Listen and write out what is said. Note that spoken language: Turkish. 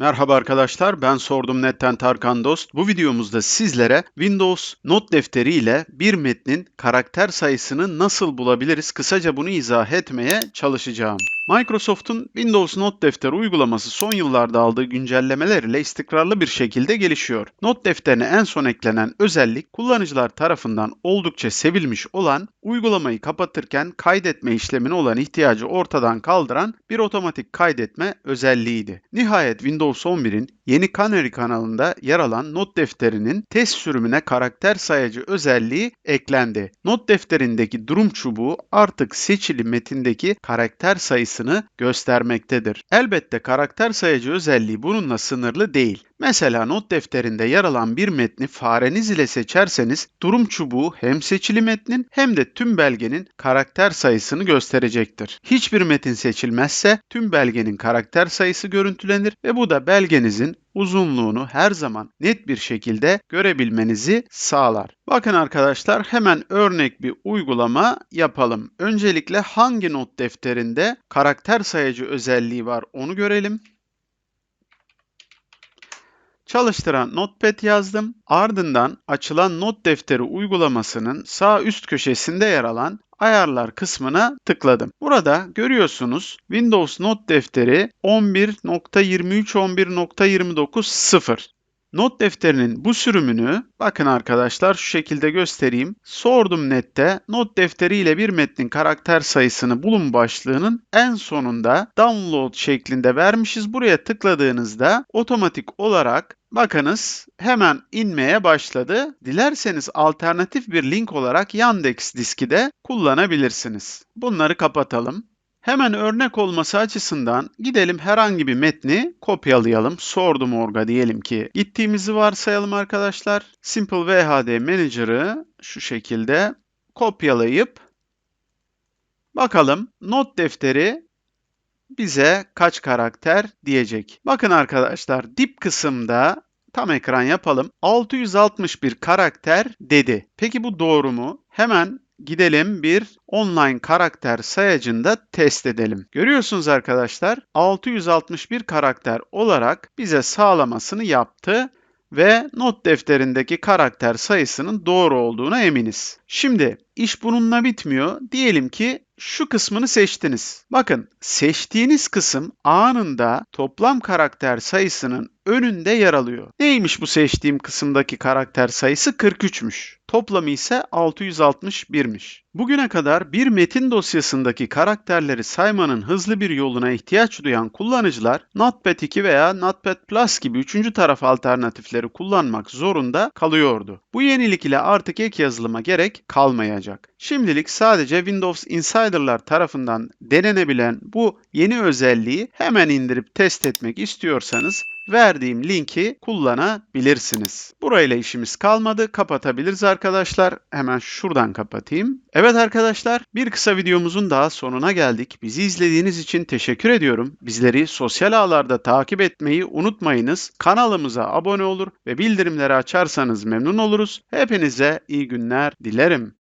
Merhaba arkadaşlar, ben Sordum Net'ten Tarkan Dost. Bu videomuzda sizlere Windows not defteri ile bir metnin karakter sayısını nasıl bulabiliriz? Kısaca bunu izah etmeye çalışacağım. Microsoft'un Windows Not Defteri uygulaması son yıllarda aldığı güncellemeler ile istikrarlı bir şekilde gelişiyor. Not defterine en son eklenen özellik kullanıcılar tarafından oldukça sevilmiş olan uygulamayı kapatırken kaydetme işlemine olan ihtiyacı ortadan kaldıran bir otomatik kaydetme özelliğiydi. Nihayet Windows 11'in yeni Canary kanalında yer alan not defterinin test sürümüne karakter sayacı özelliği eklendi. Not defterindeki durum çubuğu artık seçili metindeki karakter sayısını göstermektedir. Elbette karakter sayacı özelliği bununla sınırlı değil. Mesela not defterinde yer alan bir metni fareniz ile seçerseniz durum çubuğu hem seçili metnin hem de tüm belgenin karakter sayısını gösterecektir. Hiçbir metin seçilmezse tüm belgenin karakter sayısı görüntülenir ve bu da belgenizin uzunluğunu her zaman net bir şekilde görebilmenizi sağlar. Bakın arkadaşlar hemen örnek bir uygulama yapalım. Öncelikle hangi not defterinde karakter sayacı özelliği var onu görelim. Çalıştıran Notepad yazdım. Ardından açılan not defteri uygulamasının sağ üst köşesinde yer alan ayarlar kısmına tıkladım. Burada görüyorsunuz Windows Not defteri 11.23.11.29.0. Not defterinin bu sürümünü bakın arkadaşlar şu şekilde göstereyim. Sordum nette not defteri ile bir metnin karakter sayısını bulun başlığının en sonunda download şeklinde vermişiz. Buraya tıkladığınızda otomatik olarak Bakınız hemen inmeye başladı. Dilerseniz alternatif bir link olarak Yandex diski de kullanabilirsiniz. Bunları kapatalım. Hemen örnek olması açısından gidelim herhangi bir metni kopyalayalım. Sordum orga diyelim ki gittiğimizi varsayalım arkadaşlar. Simple VHD Manager'ı şu şekilde kopyalayıp bakalım not defteri bize kaç karakter diyecek. Bakın arkadaşlar dip kısımda tam ekran yapalım. 661 karakter dedi. Peki bu doğru mu? Hemen gidelim bir online karakter sayacında test edelim. Görüyorsunuz arkadaşlar 661 karakter olarak bize sağlamasını yaptı ve not defterindeki karakter sayısının doğru olduğuna eminiz. Şimdi iş bununla bitmiyor. Diyelim ki şu kısmını seçtiniz. Bakın seçtiğiniz kısım anında toplam karakter sayısının önünde yer alıyor. Neymiş bu seçtiğim kısımdaki karakter sayısı 43'müş. Toplamı ise 661'miş. Bugüne kadar bir metin dosyasındaki karakterleri saymanın hızlı bir yoluna ihtiyaç duyan kullanıcılar Notepad 2 veya Notepad Plus gibi üçüncü taraf alternatifleri kullanmak zorunda kalıyordu. Bu yenilik ile artık ek yazılıma gerek kalmayacak. Şimdilik sadece Windows Insider'lar tarafından denenebilen bu yeni özelliği hemen indirip test etmek istiyorsanız verdiğim linki kullanabilirsiniz. Burayla işimiz kalmadı. Kapatabiliriz arkadaşlar. Hemen şuradan kapatayım. Evet arkadaşlar bir kısa videomuzun daha sonuna geldik. Bizi izlediğiniz için teşekkür ediyorum. Bizleri sosyal ağlarda takip etmeyi unutmayınız. Kanalımıza abone olur ve bildirimleri açarsanız memnun oluruz. Hepinize iyi günler dilerim.